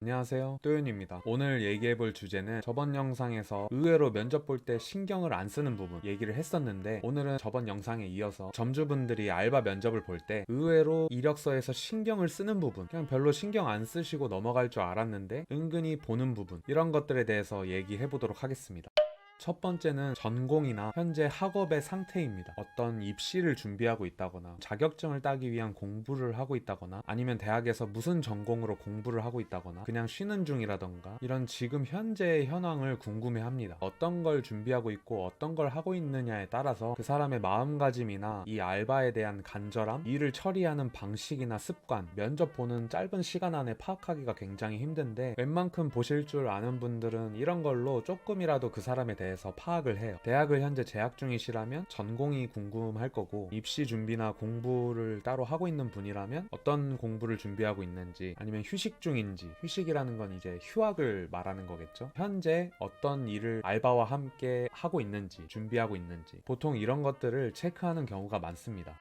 안녕하세요. 또윤입니다. 오늘 얘기해볼 주제는 저번 영상에서 의외로 면접 볼 때 신경을 안 쓰는 부분 얘기를 했었는데 오늘은 저번 영상에 이어서 점주분들이 알바 면접을 볼 때 의외로 이력서에서 신경을 쓰는 부분 그냥 별로 신경 안 쓰시고 넘어갈 줄 알았는데 은근히 보는 부분 이런 것들에 대해서 얘기해보도록 하겠습니다 첫 번째는 전공이나 현재 학업의 상태입니다. 어떤 입시를 준비하고 있다거나 자격증을 따기 위한 공부를 하고 있다거나 아니면 대학에서 무슨 전공으로 공부를 하고 있다거나 그냥 쉬는 중이라던가 이런 지금 현재의 현황을 궁금해 합니다. 어떤 걸 준비하고 있고 어떤 걸 하고 있느냐에 따라서 그 사람의 마음가짐이나 이 알바에 대한 간절함, 일을 처리하는 방식이나 습관, 면접 보는 짧은 시간 안에 파악하기가 굉장히 힘든데 웬만큼 보실 줄 아는 분들은 이런 걸로 조금이라도 그 사람에 대해 대해서 파악을 해요. 대학을 현재 재학 중이시라면 전공이 궁금할 거고 입시 준비나 공부를 따로 하고 있는 분이라면 어떤 공부를 준비하고 있는지 아니면 휴식 중인지 휴식이라는 건 이제 휴학을 말하는 거겠죠. 현재 어떤 일을 알바와 함께 하고 있는지 준비하고 있는지 보통 이런 것들을 체크하는 경우가 많습니다.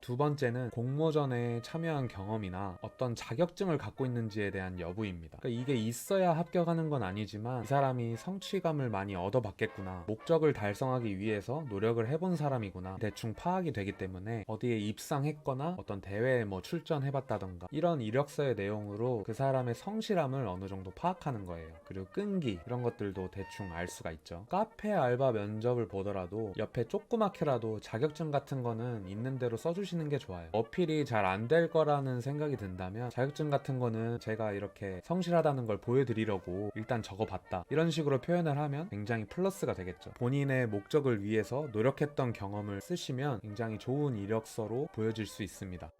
두 번째는 공모전에 참여한 경험이나 어떤 자격증을 갖고 있는지에 대한 여부입니다. 그러니까 이게 있어야 합격하는 건 아니지만 이 사람이 성취감을 많이 얻어받겠구나. 목적을 달성하기 위해서 노력을 해본 사람이구나. 대충 파악이 되기 때문에 어디에 입상했거나 어떤 대회에 뭐 출전해봤다던가 이런 이력서의 내용으로 그 사람의 성실함을 어느 정도 파악하는 거예요. 그리고 끈기 이런 것들도 대충 알 수가 있죠. 카페 알바 면접을 보더라도 옆에 조그맣게라도 자격증 같은 거는 있는 대로 써주시 해주시는 게 좋아요. 어필이 잘 안 될 거라는 생각이 든다면 자격증 같은 거는 제가 이렇게 성실하다는 걸 보여드리려고 일단 적어봤다. 이런 식으로 표현을 하면 굉장히 플러스가 되겠죠. 본인의 목적을 위해서 노력했던 경험을 쓰시면 굉장히 좋은 이력서로 보여질 수 있습니다.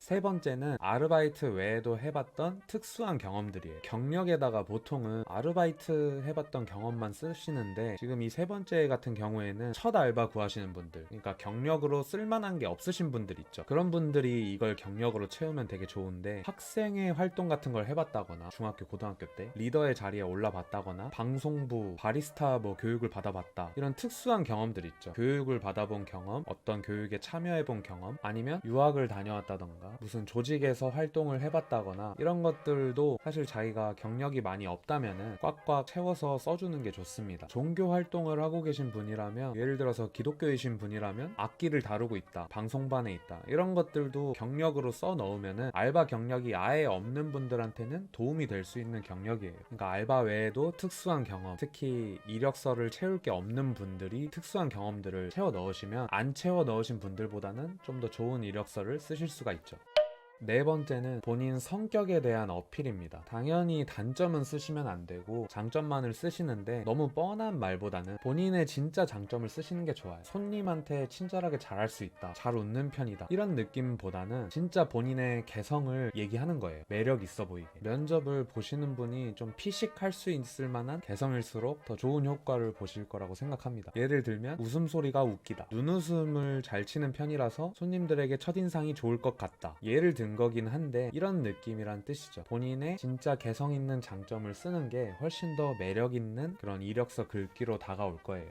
세 번째는 아르바이트 외에도 해봤던 특수한 경험들이에요. 경력에다가 보통은 아르바이트 해봤던 경험만 쓰시는데 지금 이 세 번째 같은 경우에는 첫 알바 구하시는 분들, 그러니까 경력으로 쓸만한 게 없으신 분들 있죠. 그런 분들이 이걸 경력으로 채우면 되게 좋은데 학생회 활동 같은 걸 해봤다거나 중학교, 고등학교 때 리더의 자리에 올라봤다거나 방송부, 바리스타 뭐 교육을 받아봤다 이런 특수한 경험들 있죠. 교육을 받아본 경험, 어떤 교육에 참여해본 경험, 아니면 유학을 다녀왔다던가 무슨 조직에서 활동을 해봤다거나 이런 것들도 사실 자기가 경력이 많이 없다면은 꽉꽉 채워서 써주는 게 좋습니다. 종교 활동을 하고 계신 분이라면 예를 들어서 기독교이신 분이라면 악기를 다루고 있다, 방송반에 있다 이런 것들도 경력으로 써 넣으면은 알바 경력이 아예 없는 분들한테는 도움이 될 수 있는 경력이에요. 그러니까 알바 외에도 특수한 경험, 특히 이력서를 채울 게 없는 분들이 특수한 경험들을 채워 넣으시면 안 채워 넣으신 분들보다는 좀 더 좋은 이력서를 쓰실 수가 있죠. 네 번째는 본인 성격에 대한 어필입니다. 당연히 단점은 쓰시면 안 되고 장점만을 쓰시는데 너무 뻔한 말보다는 본인의 진짜 장점을 쓰시는 게 좋아요. 손님한테 친절하게 잘할 수 있다. 잘 웃는 편이다. 이런 느낌보다는 진짜 본인의 개성을 얘기하는 거예요. 매력 있어 보이게. 면접을 보시는 분이 좀 피식할 수 있을 만한 개성일수록 더 좋은 효과를 보실 거라고 생각합니다. 예를 들면 웃음소리가 웃기다. 눈웃음을 잘 치는 편이라서 손님들에게 첫인상이 좋을 것 같다. 예를 든 거긴 한데 이런 느낌이란 뜻이죠. 본인의 진짜 개성 있는 장점을 쓰는 게 훨씬 더 매력 있는 그런 이력서 글귀로 다가올 거예요.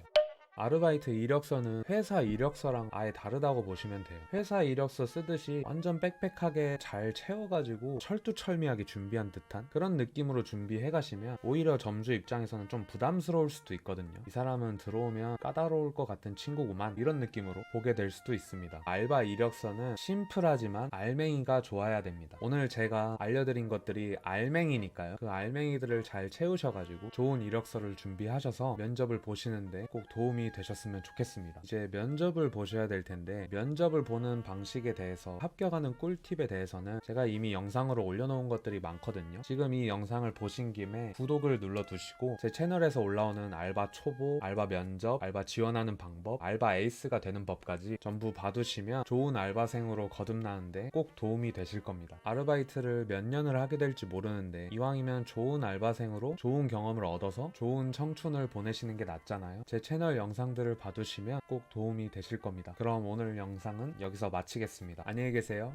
아르바이트 이력서는 회사 이력서랑 아예 다르다고 보시면 돼요. 회사 이력서 쓰듯이 완전 빽빽하게 잘 채워가지고 철두철미하게 준비한 듯한 그런 느낌으로 준비해 가시면 오히려 점주 입장에서는 좀 부담스러울 수도 있거든요. 이 사람은 들어오면 까다로울 것 같은 친구구만 이런 느낌으로 보게 될 수도 있습니다. 알바 이력서는 심플하지만 알맹이가 좋아야 됩니다. 오늘 제가 알려드린 것들이 알맹이니까요. 그 알맹이들을 잘 채우셔가지고 좋은 이력서를 준비하셔서 면접을 보시는데 꼭 되셨으면 좋겠습니다. 이제 면접을 보셔야 될 텐데 면접을 보는 방식에 대해서 합격하는 꿀팁에 대해서는 제가 이미 영상으로 올려놓은 것들이 많거든요. 지금 이 영상을 보신 김에 구독을 눌러두시고 제 채널에서 올라오는 알바 초보, 알바 면접, 알바 지원하는 방법, 알바 에이스가 되는 법까지 전부 봐두시면 좋은 알바생으로 거듭나는데 꼭 도움이 되실 겁니다. 아르바이트를 몇 년을 하게 될지 모르는데 이왕이면 좋은 알바생으로 좋은 경험을 얻어서 좋은 청춘을 보내시는 게 낫잖아요. 제 채널 영상 영상들을 봐두시면 꼭 도움이 되실 겁니다. 그럼 오늘 영상은 여기서 마치겠습니다. 안녕히 계세요.